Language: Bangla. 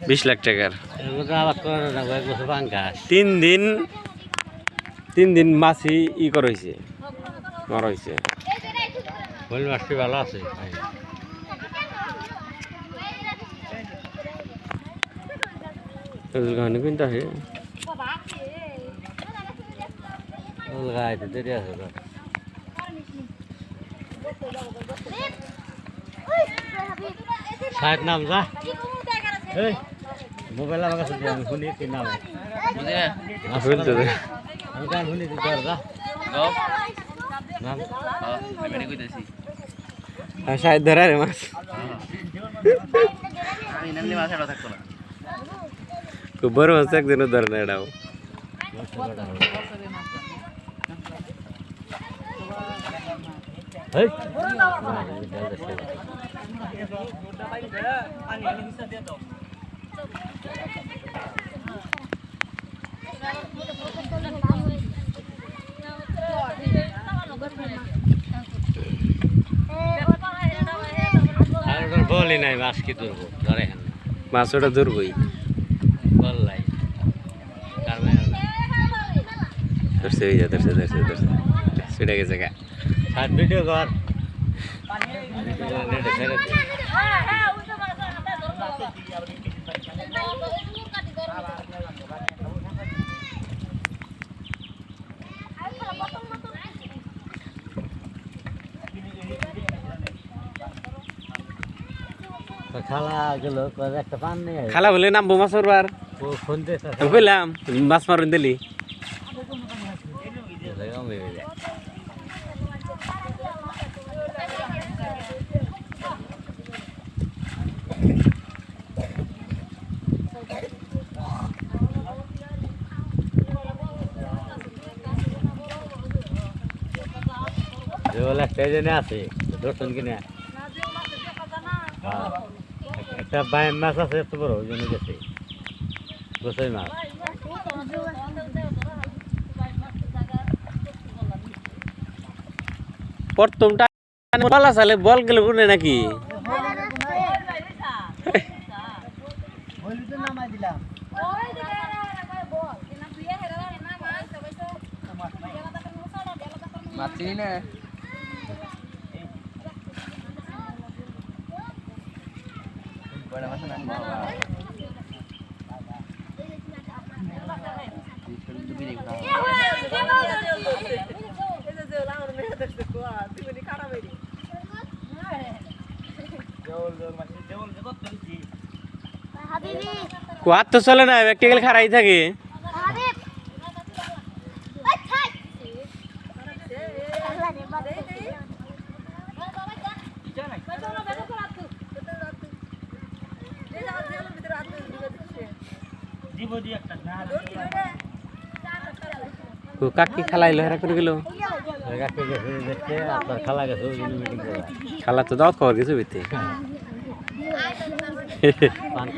বিশ লাখ টাকার। তিন দিন তিন দিন মাছই ই করা হয়েছে মরা হয়েছে মাছটি ভালো আছে কাহিনী কিন্তু আছে আছে সাহেব নাম যা। মোবাইল আমার কাছে আমি শুনি কি নাম? বলতে দে। আমি গান শুনি তুই ধর যা। নাম? আর সাহেব ধরা রে মাছ। খুব বড় মাছ একদিনও ধরে না। এটাও বলই নাই মাছ কি ধরবো? ধরে মাছ ওটা ধরবই। বল নাই ধরছে ওই যা ধরছে ধরছে ধরছে। সেটা গেছে গা। সাত ভিডিও কর। ভিডিও নেটে ছেড়ে খালা বলে নামবো মাছ মারবার ও ফোন দে কইলাম মাছ মারুন দিলি। বলে একটা আছে দর্শন কিনে। হ্যাঁ। একটা মাছ আছে এত বড় ওই জন্য গেছে। গোসাই মাছ। প্রথমটা বল আসালে বল গেল কোনে নাকি? কোয়ার তো চলে না প্র্যাকটিক্যাল খারাই থাকে। কাকি খালাইলো হেরা করে গেল গেছে খালা গেছে তো দাও খাওয়ার কিছু বিতে পান